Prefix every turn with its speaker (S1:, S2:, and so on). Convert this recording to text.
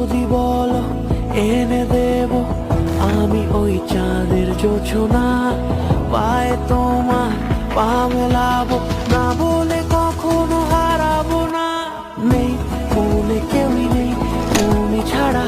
S1: যদি বল, এনে দেব আমি ওই চাঁদের জোছনা। পায় তোমার পা মেলাবো না বলে কখনো হারাবো না। নেই, মনে কেউই নেই, তুমি ছাড়া